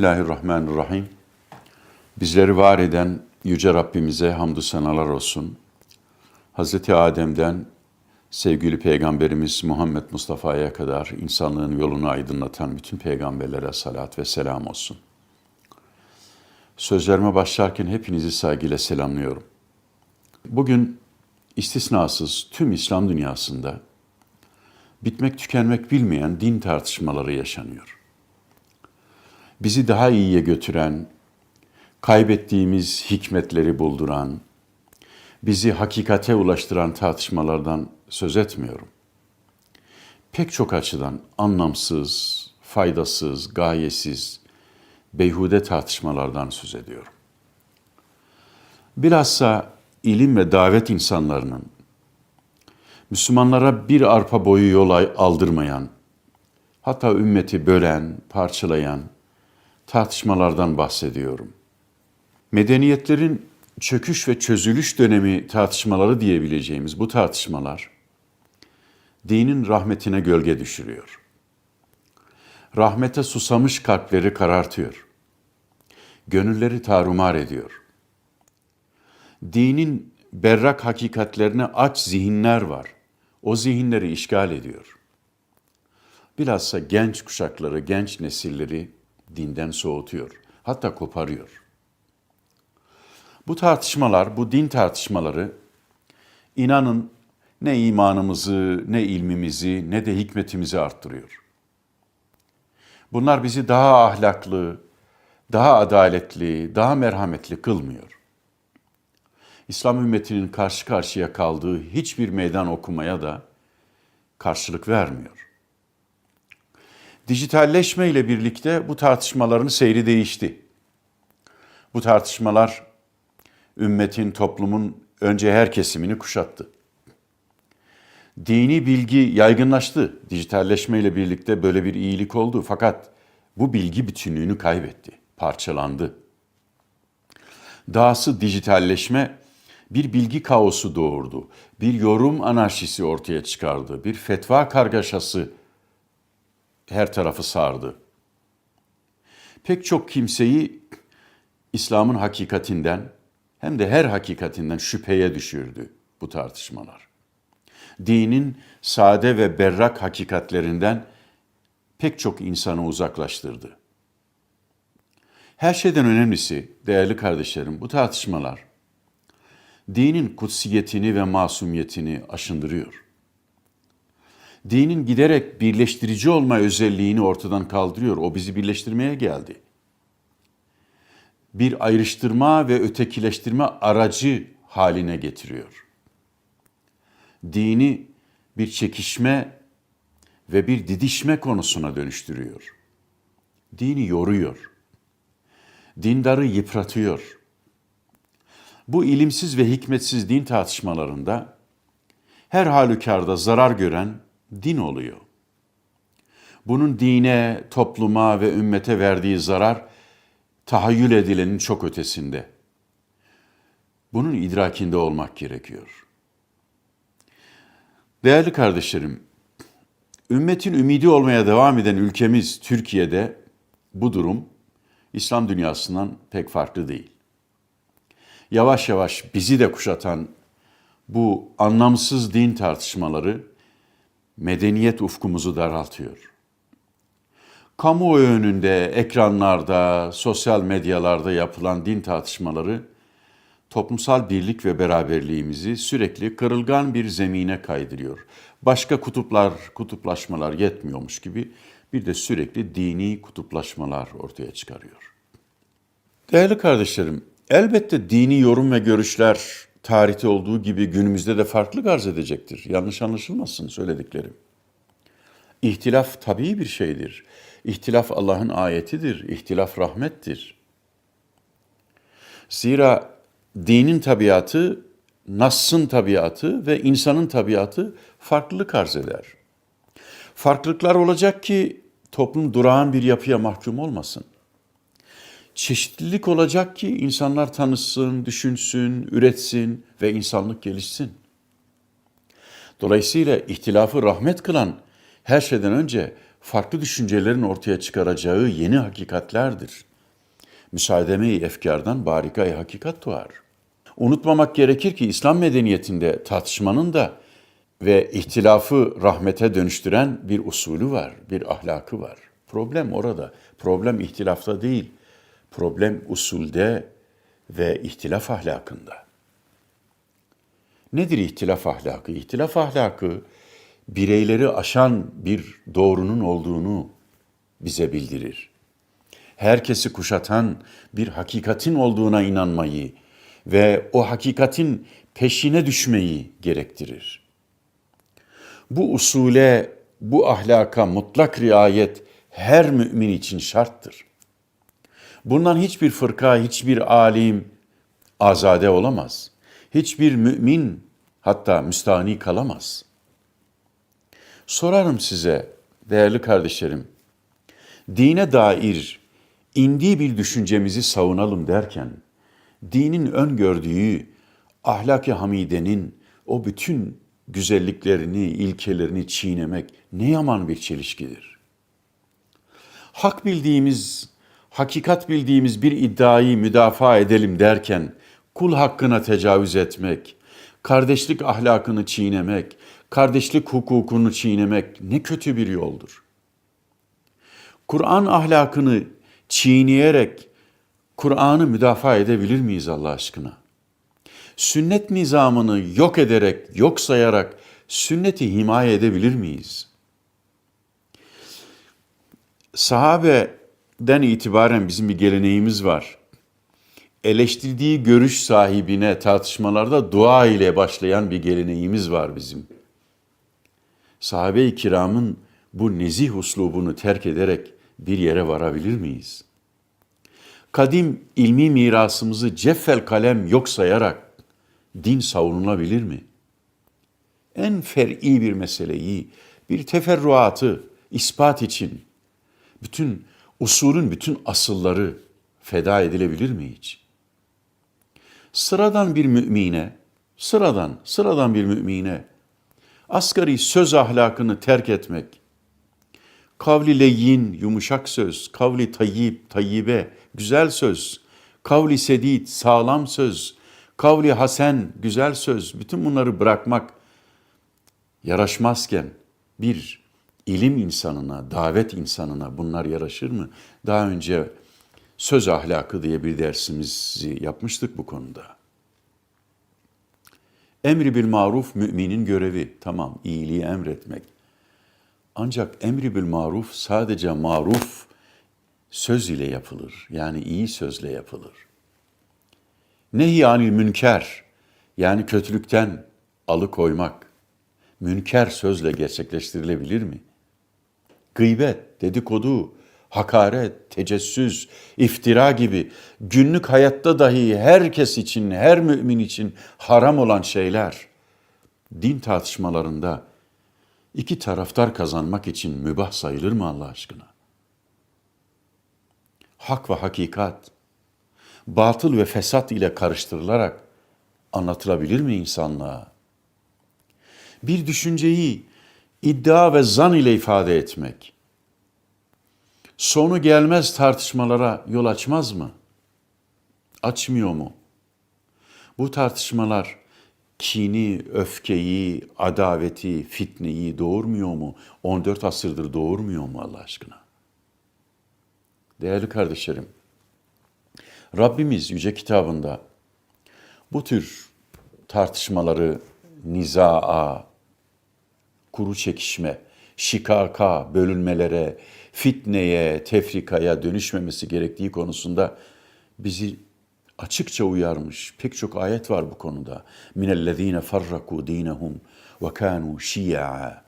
Bismillahirrahmanirrahim. Bizleri var eden Yüce Rabbimize hamdü senalar olsun. Hazreti Adem'den sevgili Peygamberimiz Muhammed Mustafa'ya kadar insanlığın yolunu aydınlatan bütün peygamberlere salat ve selam olsun. Sözlerime başlarken hepinizi saygıyla selamlıyorum. Bugün istisnasız tüm İslam dünyasında bitmek tükenmek bilmeyen din tartışmaları yaşanıyor. Bizi daha iyiye götüren, kaybettiğimiz hikmetleri bulduran, bizi hakikate ulaştıran tartışmalardan söz etmiyorum. Pek çok açıdan anlamsız, faydasız, gayesiz, beyhude tartışmalardan söz ediyorum. Bilhassa ilim ve davet insanlarının Müslümanlara bir arpa boyu yol aldırmayan, hatta ümmeti bölen, parçalayan tartışmalardan bahsediyorum. Medeniyetlerin çöküş ve çözülüş dönemi tartışmaları diyebileceğimiz bu tartışmalar dinin rahmetine gölge düşürüyor. Rahmete susamış kalpleri karartıyor. Gönülleri tarumar ediyor. Dinin berrak hakikatlerine aç zihinler var. O zihinleri işgal ediyor. Bilhassa genç kuşakları, genç nesilleri dinden soğutuyor. Hatta koparıyor. Bu tartışmalar, bu din tartışmaları inanın ne imanımızı, ne ilmimizi, ne de hikmetimizi arttırıyor. Bunlar bizi daha ahlaklı, daha adaletli, daha merhametli kılmıyor. İslam ümmetinin karşı karşıya kaldığı hiçbir meydan okumaya da karşılık vermiyor. Dijitalleşme ile birlikte bu tartışmaların seyri değişti. Bu tartışmalar ümmetin, toplumun önce her kesimini kuşattı. Dini bilgi yaygınlaştı. Dijitalleşme ile birlikte böyle bir iyilik oldu. Fakat bu bilgi bütünlüğünü kaybetti, parçalandı. Dahası dijitalleşme bir bilgi kaosu doğurdu. Bir yorum anarşisi ortaya çıkardı. Bir fetva kargaşası her tarafı sardı. Pek çok kimseyi İslam'ın hakikatinden hem de her hakikatinden şüpheye düşürdü bu tartışmalar. Dinin sade ve berrak hakikatlerinden pek çok insanı uzaklaştırdı. Her şeyden önemlisi değerli kardeşlerim bu tartışmalar dinin kutsiyetini ve masumiyetini aşındırıyor. Dinin giderek birleştirici olma özelliğini ortadan kaldırıyor. O bizi birleştirmeye geldi. Bir ayrıştırma ve ötekileştirme aracı haline getiriyor. Dini bir çekişme ve bir didişme konusuna dönüştürüyor. Dini yoruyor. Dindarı yıpratıyor bu ilimsiz ve hikmetsiz din tartışmalarında her halükarda zarar gören din oluyor. Bunun dine, topluma ve ümmete verdiği zarar tahayyül edilenin çok ötesinde. Bunun idrakinde olmak gerekiyor. Değerli kardeşlerim, ümmetin ümidi olmaya devam eden ülkemiz Türkiye'de bu durum İslam dünyasından pek farklı değil yavaş yavaş bizi de kuşatan bu anlamsız din tartışmaları medeniyet ufkumuzu daraltıyor. Kamuoyu önünde, ekranlarda, sosyal medyalarda yapılan din tartışmaları toplumsal birlik ve beraberliğimizi sürekli kırılgan bir zemine kaydırıyor. Başka kutuplar, kutuplaşmalar yetmiyormuş gibi bir de sürekli dini kutuplaşmalar ortaya çıkarıyor. Değerli kardeşlerim, Elbette dini yorum ve görüşler tarihte olduğu gibi günümüzde de farklı arz edecektir. Yanlış anlaşılmasın söylediklerim. İhtilaf tabii bir şeydir. İhtilaf Allah'ın ayetidir. İhtilaf rahmettir. Zira dinin tabiatı, Nass'ın tabiatı ve insanın tabiatı farklılık arz eder. Farklılıklar olacak ki toplum durağan bir yapıya mahkum olmasın çeşitlilik olacak ki insanlar tanışsın, düşünsün, üretsin ve insanlık gelişsin. Dolayısıyla ihtilafı rahmet kılan her şeyden önce farklı düşüncelerin ortaya çıkaracağı yeni hakikatlerdir. Müsaademe-i efkardan barika-i hakikat doğar. Unutmamak gerekir ki İslam medeniyetinde tartışmanın da ve ihtilafı rahmete dönüştüren bir usulü var, bir ahlakı var. Problem orada. Problem ihtilafta değil. Problem usulde ve ihtilaf ahlakında. Nedir ihtilaf ahlakı? İhtilaf ahlakı bireyleri aşan bir doğrunun olduğunu bize bildirir. Herkesi kuşatan bir hakikatin olduğuna inanmayı ve o hakikatin peşine düşmeyi gerektirir. Bu usule, bu ahlaka mutlak riayet her mümin için şarttır. Bundan hiçbir fırka, hiçbir alim azade olamaz. Hiçbir mümin hatta müstahni kalamaz. Sorarım size değerli kardeşlerim, dine dair indiği bir düşüncemizi savunalım derken, dinin öngördüğü ahlak-ı hamidenin o bütün güzelliklerini, ilkelerini çiğnemek ne yaman bir çelişkidir. Hak bildiğimiz, hakikat bildiğimiz bir iddiayı müdafaa edelim derken kul hakkına tecavüz etmek, kardeşlik ahlakını çiğnemek, kardeşlik hukukunu çiğnemek ne kötü bir yoldur. Kur'an ahlakını çiğneyerek Kur'an'ı müdafaa edebilir miyiz Allah aşkına? Sünnet nizamını yok ederek, yok sayarak sünneti himaye edebilir miyiz? Sahabeden itibaren bizim bir geleneğimiz var. Eleştirdiği görüş sahibine tartışmalarda dua ile başlayan bir geleneğimiz var bizim. Sahabe-i kiramın bu nezih uslubunu terk ederek bir yere varabilir miyiz? Kadim ilmi mirasımızı ceffel kalem yok sayarak din savunulabilir mi? En fer'i bir meseleyi, bir teferruatı ispat için bütün usulün bütün asılları feda edilebilir mi hiç? Sıradan bir mümine, sıradan, sıradan bir mümine asgari söz ahlakını terk etmek, kavli leyyin, yumuşak söz, kavli tayyip, tayyibe, güzel söz, kavli sedid, sağlam söz, kavli hasen, güzel söz, bütün bunları bırakmak yaraşmazken bir ilim insanına, davet insanına bunlar yaraşır mı? Daha önce söz ahlakı diye bir dersimizi yapmıştık bu konuda. Emri bil maruf müminin görevi. Tamam iyiliği emretmek. Ancak emri bil maruf sadece maruf söz ile yapılır. Yani iyi sözle yapılır. Nehyanil münker yani kötülükten alıkoymak münker sözle gerçekleştirilebilir mi? Gıybet, dedikodu, hakaret, tecessüs, iftira gibi günlük hayatta dahi herkes için, her mümin için haram olan şeyler din tartışmalarında iki taraftar kazanmak için mübah sayılır mı Allah aşkına? Hak ve hakikat batıl ve fesat ile karıştırılarak anlatılabilir mi insanlığa? Bir düşünceyi iddia ve zan ile ifade etmek sonu gelmez tartışmalara yol açmaz mı? Açmıyor mu? Bu tartışmalar kini, öfkeyi, adaveti, fitneyi doğurmuyor mu? 14 asırdır doğurmuyor mu Allah aşkına? Değerli kardeşlerim, Rabbimiz Yüce Kitabında bu tür tartışmaları nizaa, kuru çekişme, şikaka, bölünmelere, fitneye, tefrikaya dönüşmemesi gerektiği konusunda bizi açıkça uyarmış. Pek çok ayet var bu konuda. Minellezine farraku dinehum ve kanu şi'a.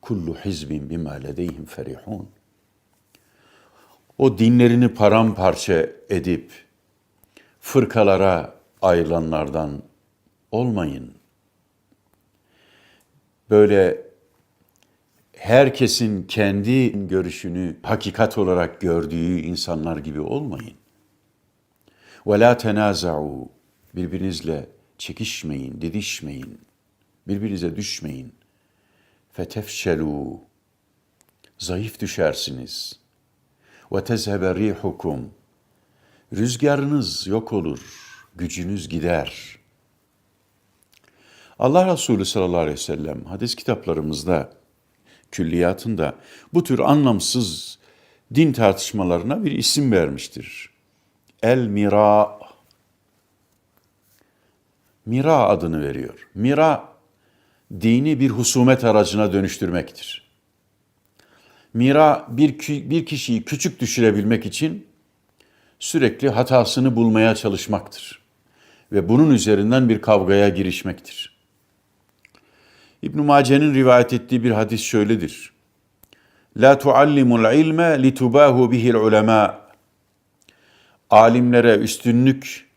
Kullu hizbin bima ledeyhim ferihun. O dinlerini paramparça edip fırkalara ayrılanlardan olmayın. Böyle herkesin kendi görüşünü hakikat olarak gördüğü insanlar gibi olmayın. Ve la tenaza'u birbirinizle çekişmeyin, didişmeyin. Birbirinize düşmeyin. Fetefşelu zayıf düşersiniz. Ve tezhebe rihukum. Rüzgarınız yok olur, gücünüz gider. Allah Resulü sallallahu aleyhi ve sellem hadis kitaplarımızda, külliyatında bu tür anlamsız din tartışmalarına bir isim vermiştir. El mira. Mira adını veriyor. Mira dini bir husumet aracına dönüştürmektir. Mira bir, bir kişiyi küçük düşürebilmek için sürekli hatasını bulmaya çalışmaktır. Ve bunun üzerinden bir kavgaya girişmektir. İbn Mace'nin rivayet ettiği bir hadis şöyledir. La tuallimul ilme litubahu bihil ulema. Alimlere üstünlük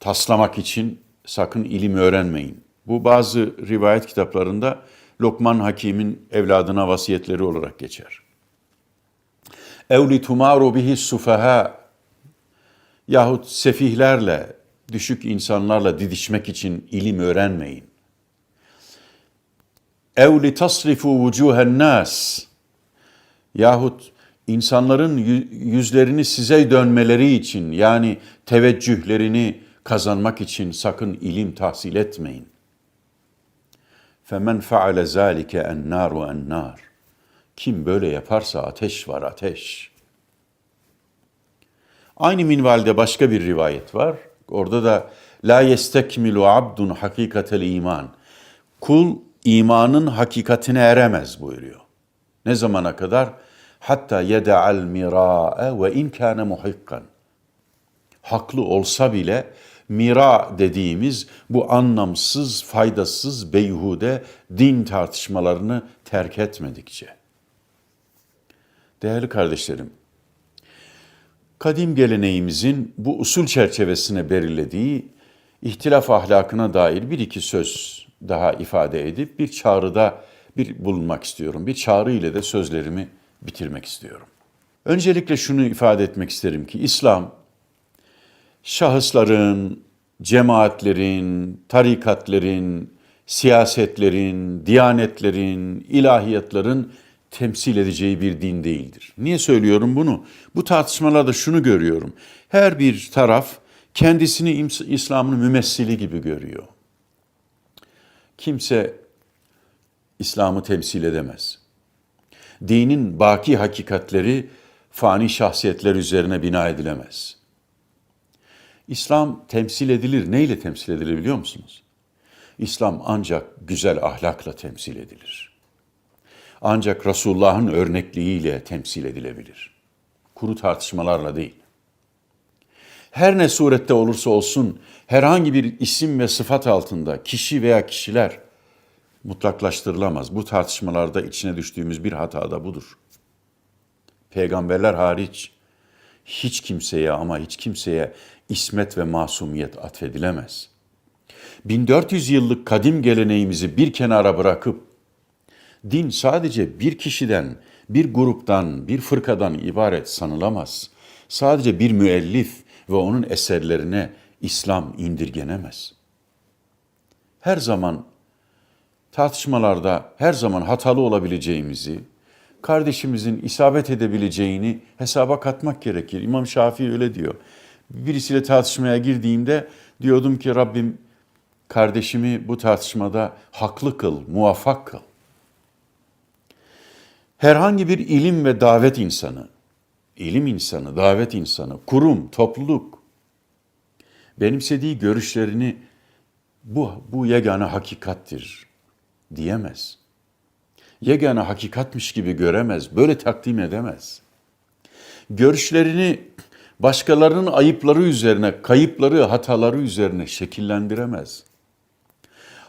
taslamak için sakın ilim öğrenmeyin. Bu bazı rivayet kitaplarında Lokman Hakim'in evladına vasiyetleri olarak geçer. Ev litumaru bihi sufaha yahut sefihlerle, düşük insanlarla didişmek için ilim öğrenmeyin. Ev li tasrifu vucuhen nas yahut insanların yüzlerini size dönmeleri için yani teveccühlerini kazanmak için sakın ilim tahsil etmeyin. Femen faale zalike en naru en nar. Kim böyle yaparsa ateş var ateş. Aynı minvalde başka bir rivayet var. Orada da la yestekmilu abdun hakikatel iman. Kul imanın hakikatine eremez buyuruyor. Ne zamana kadar? Hatta yeda'al mira'e ve in kana muhikkan. Haklı olsa bile mira dediğimiz bu anlamsız, faydasız, beyhude din tartışmalarını terk etmedikçe. Değerli kardeşlerim, kadim geleneğimizin bu usul çerçevesine belirlediği ihtilaf ahlakına dair bir iki söz daha ifade edip bir çağrıda bir bulunmak istiyorum. Bir çağrı ile de sözlerimi bitirmek istiyorum. Öncelikle şunu ifade etmek isterim ki İslam şahısların, cemaatlerin, tarikatlerin, siyasetlerin, diyanetlerin, ilahiyatların temsil edeceği bir din değildir. Niye söylüyorum bunu? Bu tartışmalarda şunu görüyorum. Her bir taraf kendisini İslam'ın mümessili gibi görüyor. Kimse İslam'ı temsil edemez. Dinin baki hakikatleri fani şahsiyetler üzerine bina edilemez. İslam temsil edilir. Neyle temsil edilir biliyor musunuz? İslam ancak güzel ahlakla temsil edilir. Ancak Resulullah'ın örnekliğiyle temsil edilebilir. Kuru tartışmalarla değil. Her ne surette olursa olsun herhangi bir isim ve sıfat altında kişi veya kişiler mutlaklaştırılamaz. Bu tartışmalarda içine düştüğümüz bir hata da budur. Peygamberler hariç hiç kimseye ama hiç kimseye ismet ve masumiyet atfedilemez. 1400 yıllık kadim geleneğimizi bir kenara bırakıp din sadece bir kişiden, bir gruptan, bir fırkadan ibaret sanılamaz. Sadece bir müellif ve onun eserlerine İslam indirgenemez. Her zaman tartışmalarda her zaman hatalı olabileceğimizi, kardeşimizin isabet edebileceğini hesaba katmak gerekir. İmam Şafii öyle diyor. Birisiyle tartışmaya girdiğimde diyordum ki Rabbim kardeşimi bu tartışmada haklı kıl, muvaffak kıl. Herhangi bir ilim ve davet insanı, ilim insanı, davet insanı, kurum, topluluk benimsediği görüşlerini bu, bu yegane hakikattir diyemez. Yegane hakikatmiş gibi göremez, böyle takdim edemez. Görüşlerini başkalarının ayıpları üzerine, kayıpları, hataları üzerine şekillendiremez.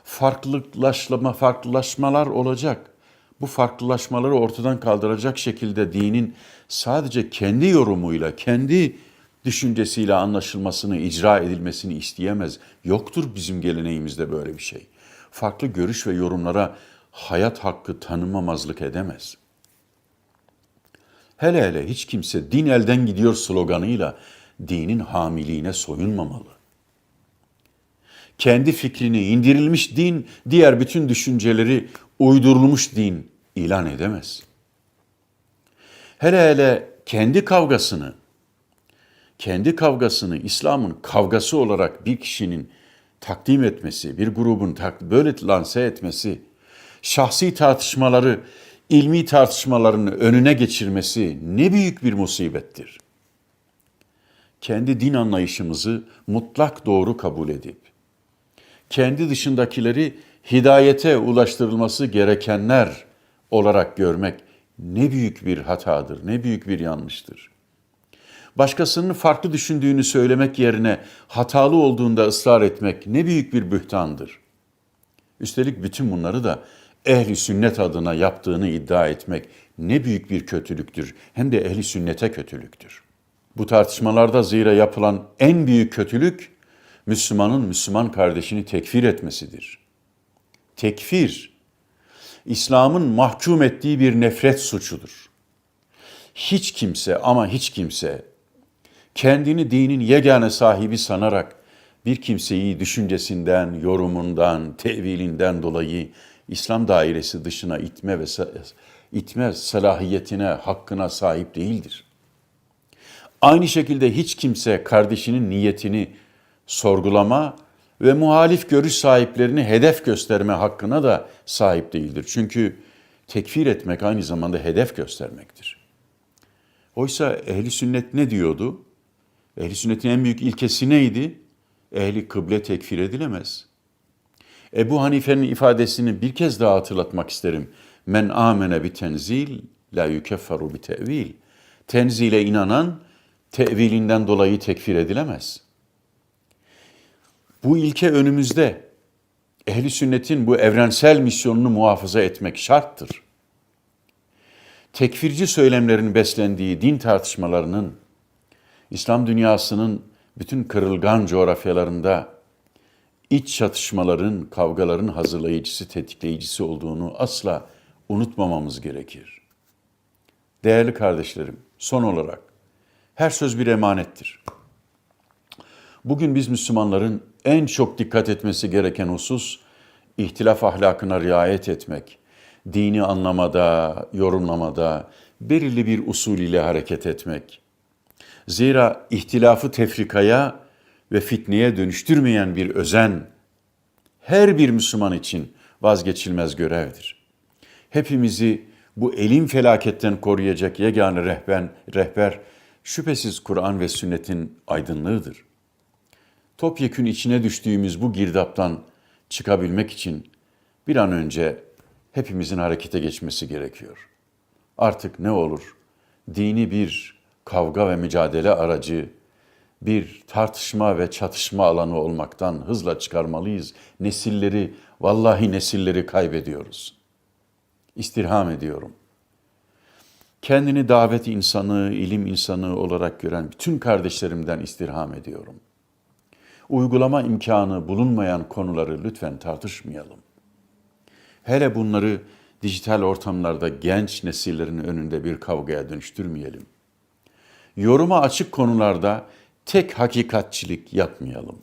Farklılaşma, farklılaşmalar olacak. Bu farklılaşmaları ortadan kaldıracak şekilde dinin sadece kendi yorumuyla, kendi düşüncesiyle anlaşılmasını, icra edilmesini isteyemez. Yoktur bizim geleneğimizde böyle bir şey. Farklı görüş ve yorumlara hayat hakkı tanımamazlık edemez. Hele hele hiç kimse din elden gidiyor sloganıyla dinin hamiliğine soyunmamalı. Kendi fikrini indirilmiş din, diğer bütün düşünceleri uydurulmuş din ilan edemez. Hele hele kendi kavgasını, kendi kavgasını İslam'ın kavgası olarak bir kişinin takdim etmesi, bir grubun böyle lanse etmesi, şahsi tartışmaları ilmi tartışmalarını önüne geçirmesi ne büyük bir musibettir. Kendi din anlayışımızı mutlak doğru kabul edip kendi dışındakileri hidayete ulaştırılması gerekenler olarak görmek ne büyük bir hatadır, ne büyük bir yanlıştır. Başkasının farklı düşündüğünü söylemek yerine hatalı olduğunda ısrar etmek ne büyük bir bühtandır. Üstelik bütün bunları da ehli sünnet adına yaptığını iddia etmek ne büyük bir kötülüktür. Hem de ehli sünnete kötülüktür. Bu tartışmalarda zira yapılan en büyük kötülük Müslümanın Müslüman kardeşini tekfir etmesidir. Tekfir, İslam'ın mahkum ettiği bir nefret suçudur. Hiç kimse ama hiç kimse kendini dinin yegane sahibi sanarak bir kimseyi düşüncesinden, yorumundan, tevilinden dolayı İslam dairesi dışına itme ve itme salahiyetine, hakkına sahip değildir. Aynı şekilde hiç kimse kardeşinin niyetini sorgulama ve muhalif görüş sahiplerini hedef gösterme hakkına da sahip değildir. Çünkü tekfir etmek aynı zamanda hedef göstermektir. Oysa ehli sünnet ne diyordu? Ehli sünnetin en büyük ilkesi neydi? Ehli kıble tekfir edilemez. Ebu Hanife'nin ifadesini bir kez daha hatırlatmak isterim. Men amene bi tenzil la yukeffaru bi tevil. Tenzile inanan tevilinden dolayı tekfir edilemez. Bu ilke önümüzde. Ehli sünnetin bu evrensel misyonunu muhafaza etmek şarttır. Tekfirci söylemlerin beslendiği din tartışmalarının İslam dünyasının bütün kırılgan coğrafyalarında iç çatışmaların, kavgaların hazırlayıcısı, tetikleyicisi olduğunu asla unutmamamız gerekir. Değerli kardeşlerim, son olarak her söz bir emanettir. Bugün biz Müslümanların en çok dikkat etmesi gereken husus ihtilaf ahlakına riayet etmek, dini anlamada, yorumlamada belirli bir usul ile hareket etmek. Zira ihtilafı tefrikaya ve fitneye dönüştürmeyen bir özen her bir Müslüman için vazgeçilmez görevdir. Hepimizi bu elim felaketten koruyacak yegane rehber, rehber şüphesiz Kur'an ve sünnetin aydınlığıdır. Topyekün içine düştüğümüz bu girdaptan çıkabilmek için bir an önce hepimizin harekete geçmesi gerekiyor. Artık ne olur dini bir kavga ve mücadele aracı, bir tartışma ve çatışma alanı olmaktan hızla çıkarmalıyız. Nesilleri, vallahi nesilleri kaybediyoruz. İstirham ediyorum. Kendini davet insanı, ilim insanı olarak gören bütün kardeşlerimden istirham ediyorum. Uygulama imkanı bulunmayan konuları lütfen tartışmayalım. Hele bunları dijital ortamlarda genç nesillerin önünde bir kavgaya dönüştürmeyelim. Yoruma açık konularda tek hakikatçilik yapmayalım.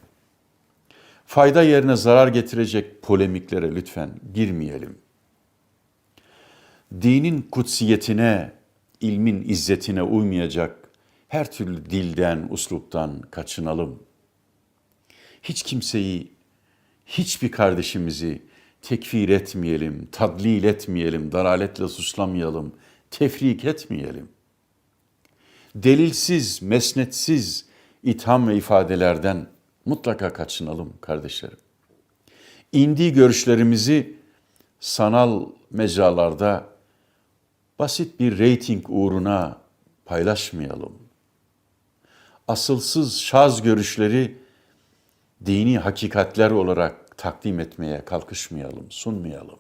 Fayda yerine zarar getirecek polemiklere lütfen girmeyelim. Dinin kutsiyetine, ilmin izzetine uymayacak her türlü dilden, usluptan kaçınalım. Hiç kimseyi, hiçbir kardeşimizi tekfir etmeyelim, tadlil etmeyelim, daraletle suçlamayalım, tefrik etmeyelim. Delilsiz, mesnetsiz itham ve ifadelerden mutlaka kaçınalım kardeşlerim. İndiği görüşlerimizi sanal mecralarda basit bir reyting uğruna paylaşmayalım. Asılsız şaz görüşleri dini hakikatler olarak takdim etmeye kalkışmayalım, sunmayalım.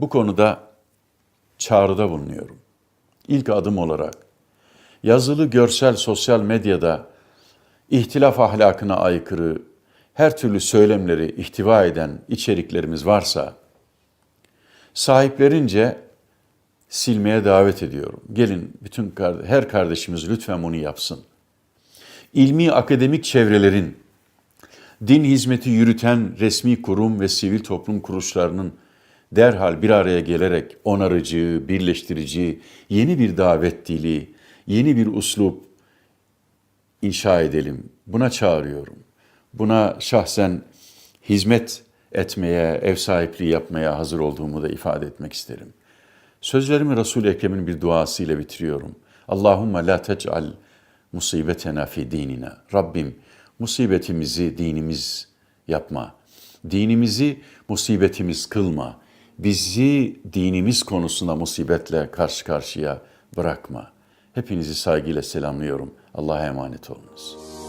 Bu konuda çağrıda bulunuyorum. İlk adım olarak yazılı, görsel, sosyal medyada ihtilaf ahlakına aykırı her türlü söylemleri ihtiva eden içeriklerimiz varsa sahiplerince silmeye davet ediyorum. Gelin bütün her kardeşimiz lütfen bunu yapsın. İlmi akademik çevrelerin din hizmeti yürüten resmi kurum ve sivil toplum kuruluşlarının derhal bir araya gelerek onarıcı, birleştirici, yeni bir davet dili, yeni bir uslup inşa edelim. Buna çağırıyorum. Buna şahsen hizmet etmeye, ev sahipliği yapmaya hazır olduğumu da ifade etmek isterim. Sözlerimi Resul-i Ekrem'in bir duasıyla bitiriyorum. Allahümme la tec'al musibetena fi dinina. Rabbim musibetimizi dinimiz yapma. Dinimizi musibetimiz kılma. Bizi dinimiz konusunda musibetle karşı karşıya bırakma. Hepinizi saygıyla selamlıyorum. Allah'a emanet olunuz.